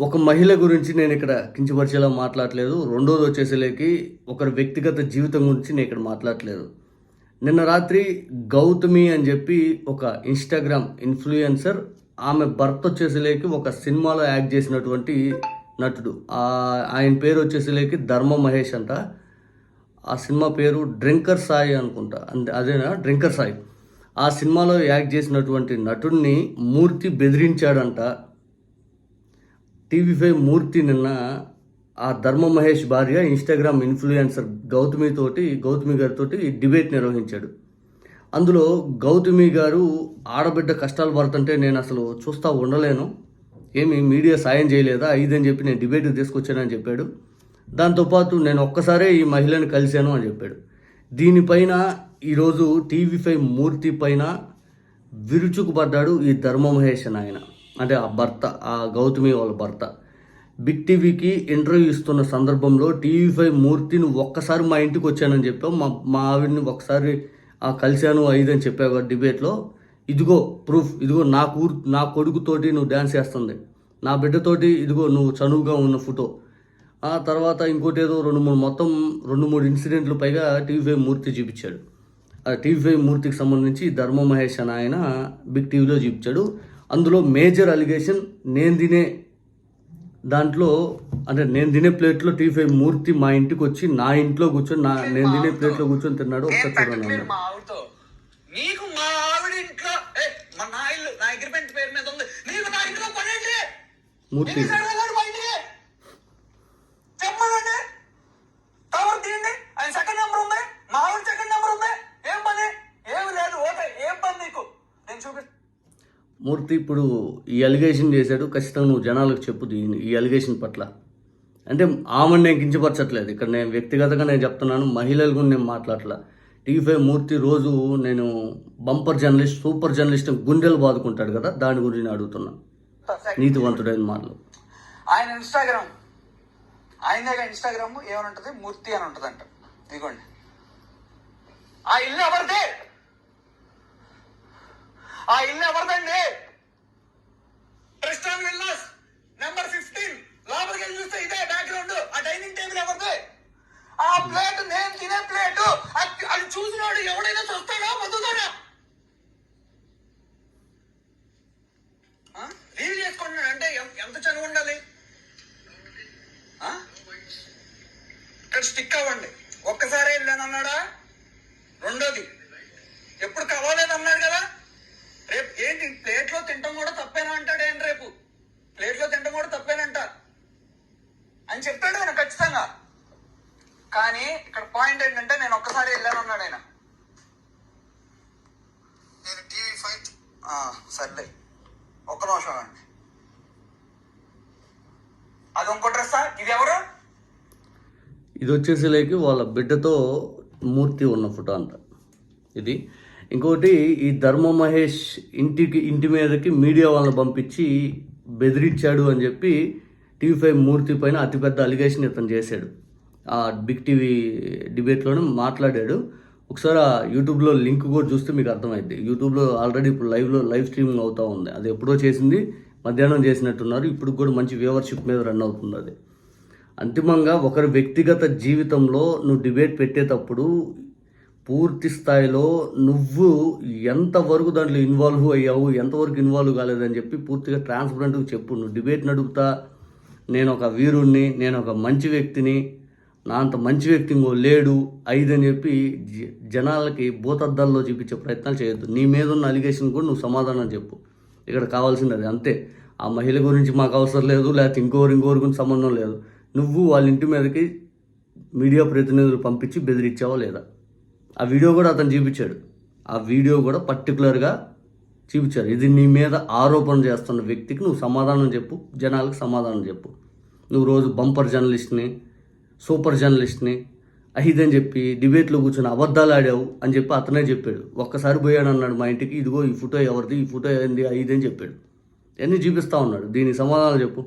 ఒక మహిళ గురించి నేను ఇక్కడ కించపరిచేలా మాట్లాడలేదు. రెండోది వచ్చేసరికి ఒకరి వ్యక్తిగత జీవితం గురించి నేను ఇక్కడ మాట్లాడలేదు. నిన్న రాత్రి గౌతమి అని చెప్పి ఒక ఇన్స్టాగ్రామ్ ఇన్ఫ్లుయెన్సర్ ఆమె భర్త వచ్చేసరికి ఒక సినిమాలో యాక్ట్ చేసినటువంటి నటుడు. ఆయన పేరు వచ్చేసరికి ధర్మ మహేష్ అంట. ఆ సినిమా పేరు డ్రింకర్ సాయి అనుకుంటా. అంతే అదేనా? డ్రింకర్ సాయి. ఆ సినిమాలో యాక్ట్ చేసినటువంటి నటుడిని మూర్తి బెదిరించాడంట. టీవీ ఫైవ్ మూర్తి నిన్న ఆ ధర్మ మహేష్ భార్య ఇన్స్టాగ్రామ్ ఇన్ఫ్లుయెన్సర్ గౌతమి తోటి గౌతమి గారితో డిబేట్ నిర్వహించాడు. అందులో గౌతమి గారు ఆడబిడ్డ కష్టాలు పడుతుంటే నేను అసలు చూస్తూ ఉండలేను. ఏమి మీడియా సాయం చేయలేదా? ఇదని చెప్పి నేను డిబేట్కి తీసుకొచ్చానని చెప్పాడు. దాంతోపాటు నేను ఒక్కసారే ఈ మహిళను కలిశాను అని చెప్పాడు. దీనిపైన ఈరోజు టీవీ ఫైవ్ మూర్తి పైన విరుచుకుపడ్డాడు ఈ ధర్మ మహేష్ అని ఆయన అంటే ఆ భర్త ఆ గౌతమి వాళ్ళ భర్త. బిగ్ టీవీకి ఇంటర్వ్యూ ఇస్తున్న సందర్భంలో టీవీ ఫైవ్ మూర్తిని ఒక్కసారి మా ఇంటికి వచ్చానని చెప్పావు. మా మా ఆవిడని ఒకసారి కలిశాను ఐదు అని చెప్పావు డిబేట్లో. ఇదిగో ప్రూఫ్ ఇదిగో నా కూర్ నా కొడుకుతోటి నువ్వు డ్యాన్స్ చేస్తుంది. నా బిడ్డతోటి ఇదిగో నువ్వు చనువుగా ఉన్న ఫోటో. ఆ తర్వాత ఇంకోటి ఏదో రెండు మూడు మొత్తం రెండు మూడు ఇన్సిడెంట్లు పైగా టీవీ ఫైవ్ మూర్తి చూపించాడు. ఆ టీవీ ఫైవ్ మూర్తికి సంబంధించి ధర్మ మహేష్ అని ఆయన బిగ్ టీవీలో చూపించాడు. అందులో మేజర్ అలిగేషన్ నేను తినే దాంట్లో అంటే నేను తినే ప్లేట్లో టీవీ ఫైవ్ మూర్తి మా ఇంటికి వచ్చి నా ఇంట్లో కూర్చొని నా నేను తినే ప్లేట్లో కూర్చొని తిన్నాడు నేను ఒకసారి చూడండి పెట్టట్లేదు మా ఆవిడతో? నీకు మా ఆవిడ ఇంట్లో ఏ, మా నా ఇల్లు నా అగ్రిమెంట్ పేరు మీద ఉంది. నీకు నా ఇంట్లో పనేంటి? మూర్తి ఎన్ని సార్లు వెళ్ళాడు మా ఇంటికి చెప్పమనండి టవర్ తీయండి ఆయన సెకండ్ నెంబర్ ఉంది మా ఆవిడ సెకండ్ నెంబర్ ఉంది ఏం పని ఏమి లేదు ఓకే ఏం పని నీకు నేను చూపిస్తాను మూర్తి ఇప్పుడు ఈ అలిగేషన్ చేశాడు ఖచ్చితంగా నువ్వు జనాలకు చెప్పు దీని ఈ అలిగేషన్ పట్ల. అంటే ఆమెను నేను కించపరచట్లేదు. ఇక్కడ నేను వ్యక్తిగతంగా నేను చెప్తున్నాను మహిళల గురించి నేను మాట్లాడట్లా. టీవీ ఫైవ్ మూర్తి రోజు నేను బంపర్ జర్నలిస్ట్ సూపర్ జర్నలిస్ట్ గుండెలు బాదుకుంటాడు కదా దాని గురించి నేను అడుగుతున్నా. నీతివంతుడైన మాటలు ఆయన ఇన్స్టాగ్రామ్ ఆయన దగ్గర ఇన్స్టాగ్రామ్ ఏమని ఉంటుంది? మూర్తి అని ఉంటుంది అంట ఇదిగోండి. ఆ ఇల్లు ఎవరిది? ఆ ఇల్లు ఎవరిదండి ఇక్కడ స్టిక్ అవ్వండి. ఒక్కసారి వెళ్ళానన్నాడా రెండోది ఎప్పుడు అన్నాడు కదా? రేపు ఏంటి ప్లేట్లో తింటాం కూడా తప్పేనా అంటాడు ఏంటి రేపు? ప్లేట్లో తింటాం కూడా తప్పేనంట. అని చెప్పాడు ఆయన ఖచ్చితంగా. కానీ ఇక్కడ పాయింట్ ఏంటంటే నేను ఒక్కసారి వెళ్ళాను అన్నాడు ఆయన. నేను టీవీ ఫైవ్ సర్లే. ఒక్క నిమిషం అండి అది ఇంకో డ్రెస్సా ఇది ఎవరు? ఇది వచ్చేసి లేక వాళ్ళ బిడ్డతో మూర్తి ఉన్న ఫోటో అంట. ఇది. ఇంకోటి ఈ ధర్మ మహేష్ ఇంటికి ఇంటి మీదకి మీడియా వాళ్ళని పంపించి బెదిరించాడు అని చెప్పి టీవీ ఫైవ్ మూర్తి పైన అతిపెద్ద అలిగేషన్ ఇతను చేశాడు. ఆ బిగ్ టీవీ డిబేట్లోనే మాట్లాడాడు. ఒకసారి ఆ యూట్యూబ్లో లింక్ కూడా చూస్తే మీకు అర్థమైంది యూట్యూబ్లో ఆల్రెడీ ఇప్పుడు లైవ్లో లైవ్ స్ట్రీమింగ్ అవుతూ ఉంది. అది ఎప్పుడో చేసింది మధ్యాహ్నం చేసినట్టున్నారు. ఇప్పుడు కూడా మంచి వ్యూవర్షిప్ మీద రన్ అవుతుంది అది. అంతిమంగా ఒకరి వ్యక్తిగత జీవితంలో నువ్వు డిబేట్ పెట్టేటప్పుడు పూర్తి స్థాయిలో నువ్వు ఎంతవరకు దాంట్లో ఇన్వాల్వ్ అయ్యావు ఎంతవరకు ఇన్వాల్వ్ కాలేదని చెప్పి పూర్తిగా ట్రాన్స్పరెంట్గా చెప్పు. నువ్వు డిబేట్ నడుపుతా నేను ఒక వీరుణ్ణి నేను ఒక మంచి వ్యక్తిని నా అంత మంచి వ్యక్తి ఇంకో లేడు ఐదు అని చెప్పి జ- జనాలకి భూతద్దాల్లో చూపించే ప్రయత్నాలు చేయొద్దు. నీ మీద ఉన్న అలిగేషన్ కూడా నువ్వు సమాధానం చెప్పు. ఇక్కడ కావాల్సింది అది అంతే. ఆ మహిళ గురించి మాకు అవసరం లేదు లేకపోతే ఇంకోరు ఇంకోరి గురించి సంబంధం లేదు. నువ్వు వాళ్ళ ఇంటి మీదకి మీడియా ప్రతినిధులు పంపించి బెదిరించావా లేదా? ఆ వీడియో కూడా అతను చూపించాడు. ఆ వీడియో కూడా పర్టికులర్గా చూపించారు. ఇది నీ మీద ఆరోపణ చేస్తున్న వ్యక్తికి నువ్వు సమాధానం చెప్పు జనాలకు సమాధానం చెప్పు. నువ్వు రోజు బంపర్ జర్నలిస్ట్ని సూపర్ జర్నలిస్ట్ని అహిదని చెప్పి డిబేట్లో కూర్చొని అబద్ధాలు ఆడావు అని చెప్పి అతనే చెప్పాడు. ఒక్కసారి పోయాడు అన్నాడు మా ఇంటికి ఇదిగో ఈ ఫోటో ఎవరిది ఈ ఫోటో ఏంది అహిదని అని చెప్పాడు. అన్నీ చూపిస్తా ఉన్నాడు. దీనికి సమాధానం చెప్పు.